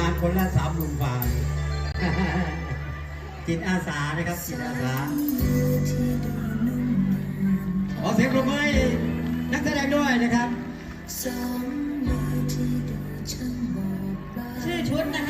มาคนละสามลุงฟางจิตอาสานะครับจิตอาสาขอเสียงปรบมือนักแสดงด้วยนะครับชื่อชุดนะฮะ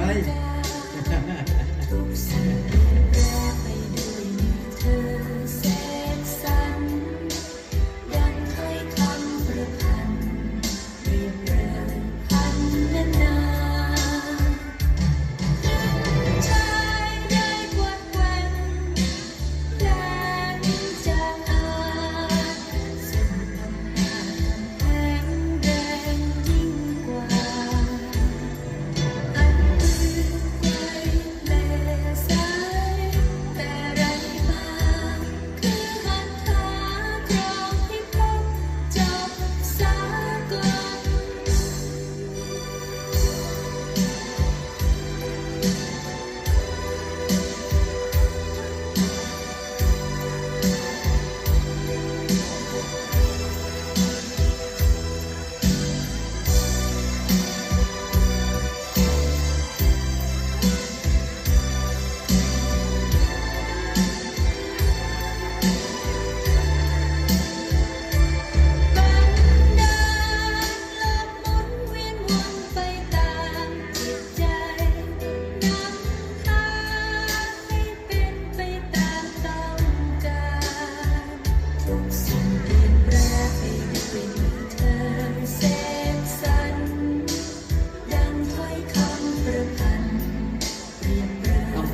chơi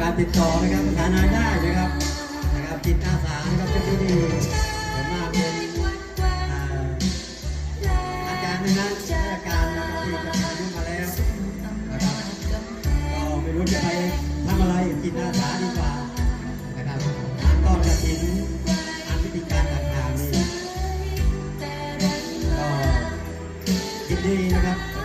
การติดต่อนะครับหารายได้นะครับนะครับจิตอาสานะครับจะที่นี่ผมมาเป็นอาจารย์นะฮะอาการนะครับที่จะอายุมาแล้วนะครับก็ไม่รู้จะไปทำอะไรจิตอาสาดีกว่านะครับก็จะเห็นอานพิธีการต่างๆนี่ก็ยินดีนะครับ